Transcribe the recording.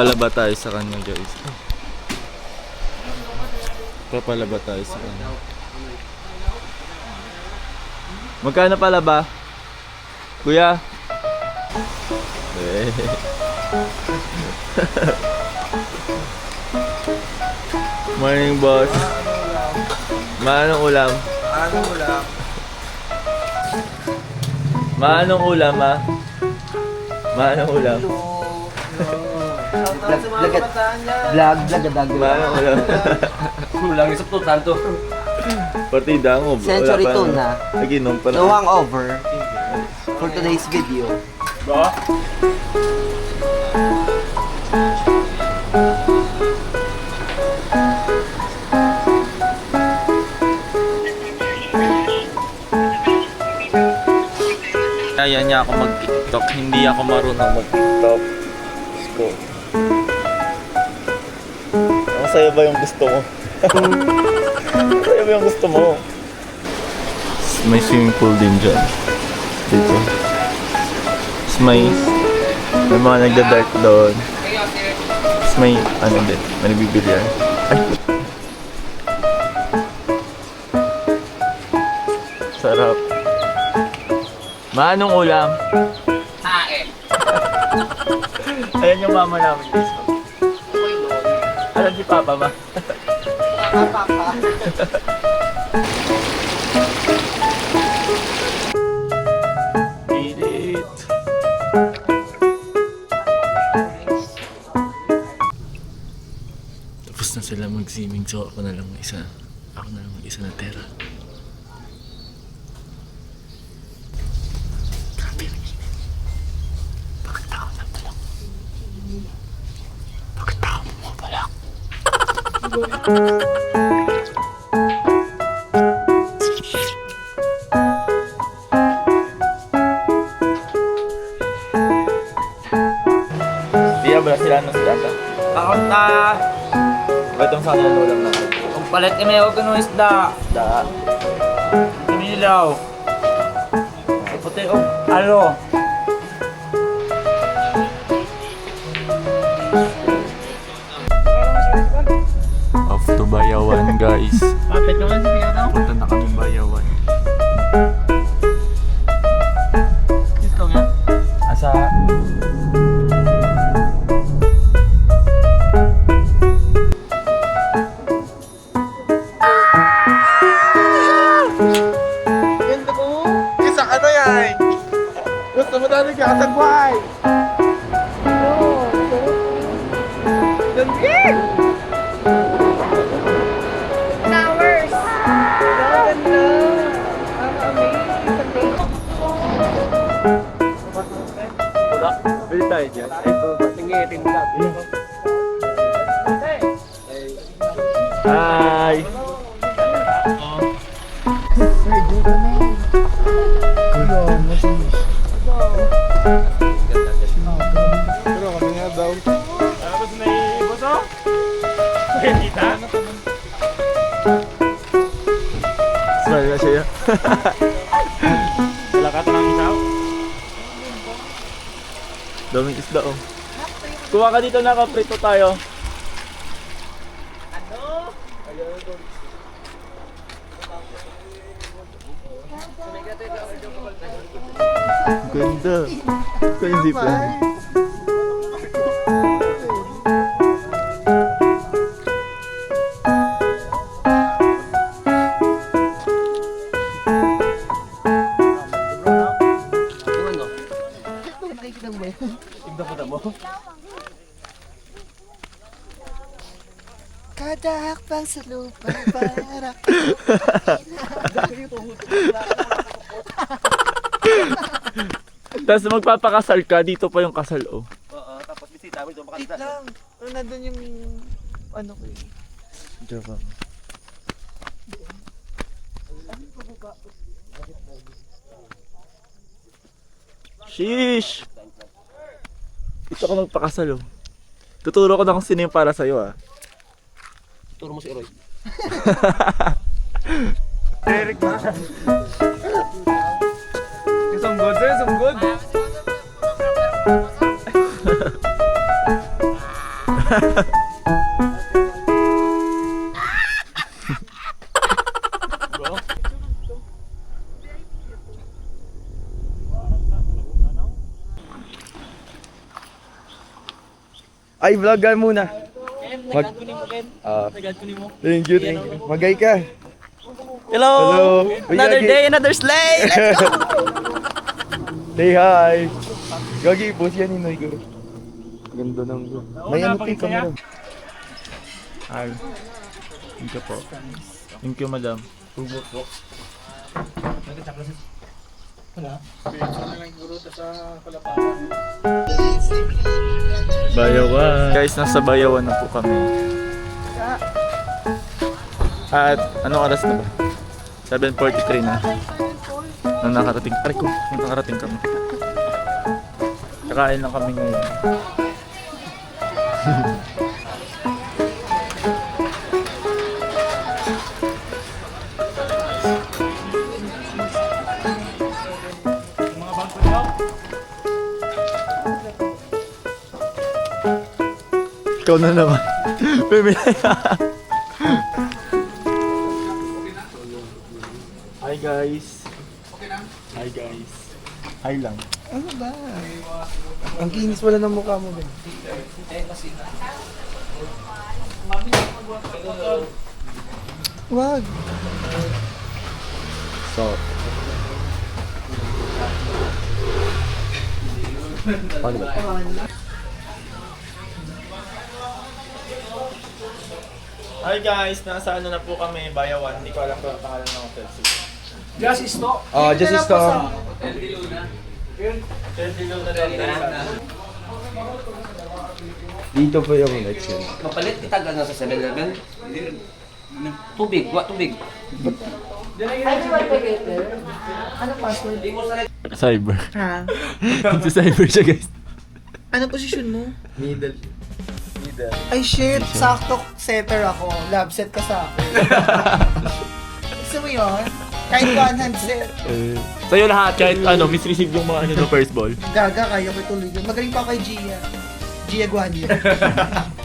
Papalaba tayo sa kanya guys. Papalaba tayo sa kanya. Magkano pala ba? Kuya? Eh. Morning boss. Manong ulam? Ano ulam? Manong ulam ha? Manong ulam? Vlog, vlog, vlog, vlog, vlog. Ulam? Kulang isip to, tanto. Pati dango. Century wala pa tuna. na. Naginom pa No na. hangover for today's video. Ba? Kaya niya ako mag-tiktok, hindi ako marunong mag-tiktok. Diyos ko. Ang saya ba yung gusto mo? Ang saya ba yung gusto mo? May swimming pool din dyan. Dito. Tapos may, may mga nagda-dart doon. Tapos may, ano din, may nagbibilyan. Ay! Sarap. Manong ulam? Tae. Ayan yung mama namin. Alam si Papa ma. Papa. Eat it. Tapos na sila mag-swimming so ako na lang isa. Ako na lang isa na tera. Di ba sila nung sila ka? Takot na. Itong sana ng ulam natin. Kung palit kami ako ng isda. Da. Tumilaw. Puti o alo. Guys. Hi! Pero kami nga daw. Tapos may buto. Kita. Smile na siya. Wala ka ito ng isaw? Daming isda oh. Kuha ka dito na kaprito tayo. Ganda. Ito yung zipline. Kada hakbang sa lupa para Tapos magpapakasal ka, dito pa yung kasal oh. Oo, tapos bisita mo doon Wait lang. Ano nandun yung ano ko eh. Diba? Sheesh! Ito ako magpakasal oh. Tuturo ko na kung sino yung para sa'yo ah. Turo mo si Roy. Eric. Isang good, sir. Isang good. Ay, vlog muna. Mag... Ah. thank you, thank you. Magay ka. Hello! Hello. Another day, another sleigh! Let's go! Say hi. Gagi, boss yan Inoy ko. Ganda ng May ano kay camera. Hi. Thank you po. Thank you, madam. Bayawan. Guys, nasa Bayawan na po kami. At anong oras na ba? 7.43 na. Nung nakarating, aray ko, nung nakarating kami. Kakain lang kami ngayon. Ikaw na naman. Bumili Hi guys. Hi guys. Hi lang. Ano ba? Ang kinis wala ng mukha mo ba? Wag. So. Paano ba? Hi guys, nasa ano na po kami, Bayawan. Hindi ko alam kung ang pangalan ng hotel. Ah, just is to. Dito po yung next yun. Kapalit kita gano'n sa 7-Eleven? Tubig, wa tubig. Cyber. Ha? Sa cyber siya guys. Ano posisyon mo? Middle. Ay shit, sakto setter ako. Lab set ka sa akin. Gusto mo yun? Kahit one hand set. Sa'yo lahat, kahit ano, miss receive yung mga ano no first ball. Gaga, kaya ko tuloy yun. Magaling pa kay Gia. Gia Guanyo.